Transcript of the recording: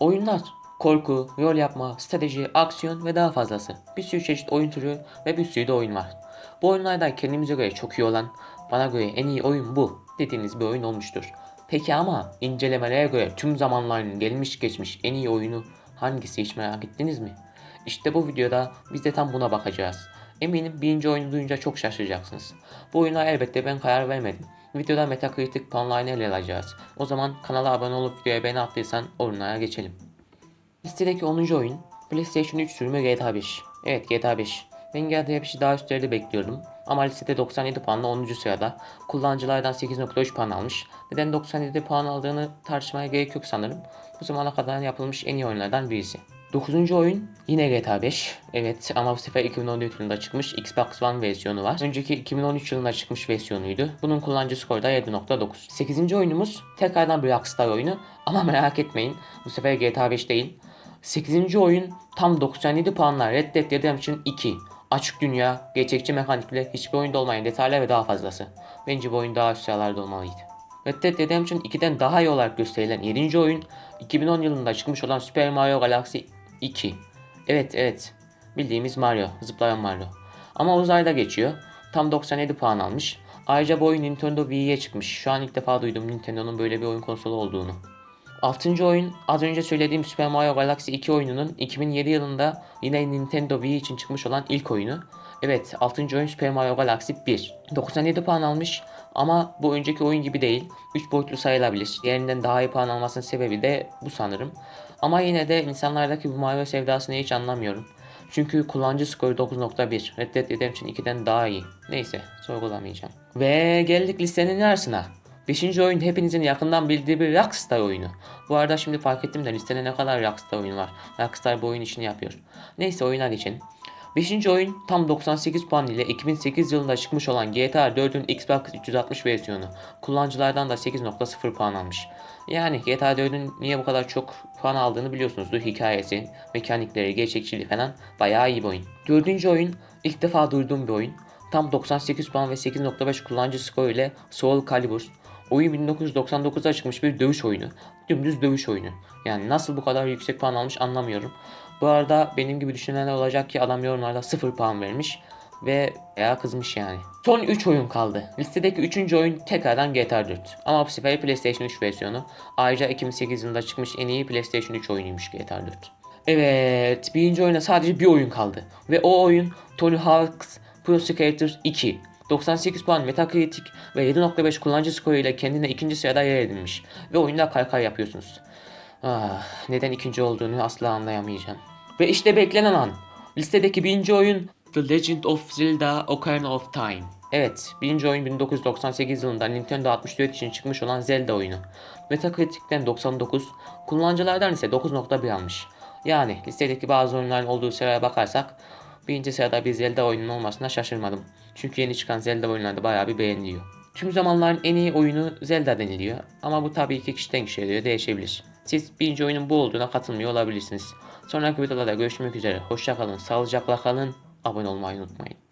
Oyunlar, korku, rol yapma, strateji, aksiyon ve daha fazlası. Bir sürü çeşit oyun türü ve bir sürü de oyun var. Bu oyunlardan kendimize göre çok iyi olan, bana göre en iyi oyun bu dediğiniz bir oyun olmuştur. Peki ama incelemelere göre tüm zamanların gelmiş geçmiş en iyi oyunu hangisi hiç merak ettiniz mi? İşte bu videoda biz de tam buna bakacağız. Eminim birinci oyunu duyunca çok şaşıracaksınız. Bu oyuna elbette ben karar vermedim. Videoda Metacritic puanlarını ele alacağız. O zaman kanala abone olup videoya beğeni attıysan oyunlara geçelim. Listedeki 10. oyun PlayStation 3 sürümü GTA 5. Evet GTA 5. Ben GTA 5'i daha üstlerde bekliyordum. Ama listede 97 puanla 10. sırada. Kullanıcılardan 8.3 puan almış. Neden 97 puan aldığını tartışmaya gerek yok sanırım. Bu zamana kadar yapılmış en iyi oyunlardan birisi. 9. oyun yine GTA 5. Evet ama bu sefer 2014 yılında çıkmış Xbox One versiyonu var. Önceki 2013 yılında çıkmış versiyonuydu. Bunun kullanıcı skoru da 7.9. 8. oyunumuz tekrardan bir Rockstar oyunu. Ama merak etmeyin bu sefer GTA 5 değil. 8. oyun tam 97 puanla Red Dead Redemption 2. Açık dünya, gerçekçi mekanikle hiçbir oyunda olmayan detaylar ve daha fazlası. Bence bu oyun daha üst sıralarda olmalıydı. Red Dead Redemption 2'den daha iyi olarak gösterilen 7. oyun 2010 yılında çıkmış olan Super Mario Galaxy 2. Evet evet bildiğimiz Mario, zıplayan Mario. Ama uzayda geçiyor. Tam 97 puan almış. Ayrıca bu oyun Nintendo Wii'ye çıkmış. Şu an ilk defa duydum Nintendo'nun böyle bir oyun konsolu olduğunu. 6. oyun az önce söylediğim Super Mario Galaxy 2 oyununun 2007 yılında yine Nintendo Wii için çıkmış olan ilk oyunu. Evet 6. oyun Super Mario Galaxy 1. 97 puan almış ama bu önceki oyun gibi değil. 3 boyutlu sayılabilir. Diğerinden daha iyi puan almasının sebebi de bu sanırım. Ama yine de insanlardaki bu Mario sevdasını hiç anlamıyorum. Çünkü kullanıcı skoru 9.1. Red Dead Redemption 2'den daha iyi. Neyse sorgulamayacağım. Ve geldik listenin yarısına. 5. oyun hepinizin yakından bildiği bir Rockstar oyunu. Bu arada şimdi fark ettim de listede ne kadar Rockstar oyunu var. Rockstar bu oyun işini yapıyor. Neyse oyuna geçelim. 5. oyun tam 98 puan ile 2008 yılında çıkmış olan GTA 4'ün Xbox 360 versiyonu. Kullanıcılardan da 8.0 puan almış. Yani GTA 4'ün niye bu kadar çok puan aldığını biliyorsunuzdur. Hikayesi, mekanikleri, gerçekçiliği falan bayağı iyi bir oyun. 4. oyun ilk defa duyduğum bir oyun. Tam 98 puan ve 8.5 kullanıcı skoru ile Soul Calibur. Oyun 1999'da çıkmış bir dövüş oyunu. Dümdüz dövüş oyunu. Yani nasıl bu kadar yüksek puan almış anlamıyorum. Bu arada benim gibi düşünenler olacak ki adam yorumlarda 0 puan vermiş ve ya kızmış yani. Son 3 oyun kaldı. Listedeki 3. oyun tekrardan GTA 4. Ama bu sefer PlayStation 3 versiyonu. Ayrıca 2008 yılında çıkmış en iyi PlayStation 3 oyunuymuş GTA 4. Evet, birinci oyuna sadece bir oyun kaldı. Ve o oyun Tony Hawk's Pro Skater 2. 98 puan Metacritic ve 7.5 kullanıcı skoru ile kendine ikinci sırada yer edinmiş. Ve oyunda kaykay yapıyorsunuz. Ah, neden ikinci olduğunu asla anlayamayacağım. Ve işte beklenen an. Listedeki birinci oyun The Legend of Zelda Ocarina of Time. Evet, birinci oyun 1998 yılında Nintendo 64 için çıkmış olan Zelda oyunu. Metacritic'ten 99, kullanıcılardan ise 9.1 almış. Yani listedeki bazı oyunların olduğu sıraya bakarsak birinci sırada bir Zelda oyunun olmasına şaşırmadım. Çünkü yeni çıkan Zelda oyunları da bayağı bir beğeniliyor. Tüm zamanların en iyi oyunu Zelda deniliyor ama bu tabii ki kişiden kişiye göre değişebilir. Siz birinci oyunun bu olduğuna katılmıyor olabilirsiniz. Sonraki videolarda görüşmek üzere. Hoşçakalın, sağlıcakla kalın, abone olmayı unutmayın.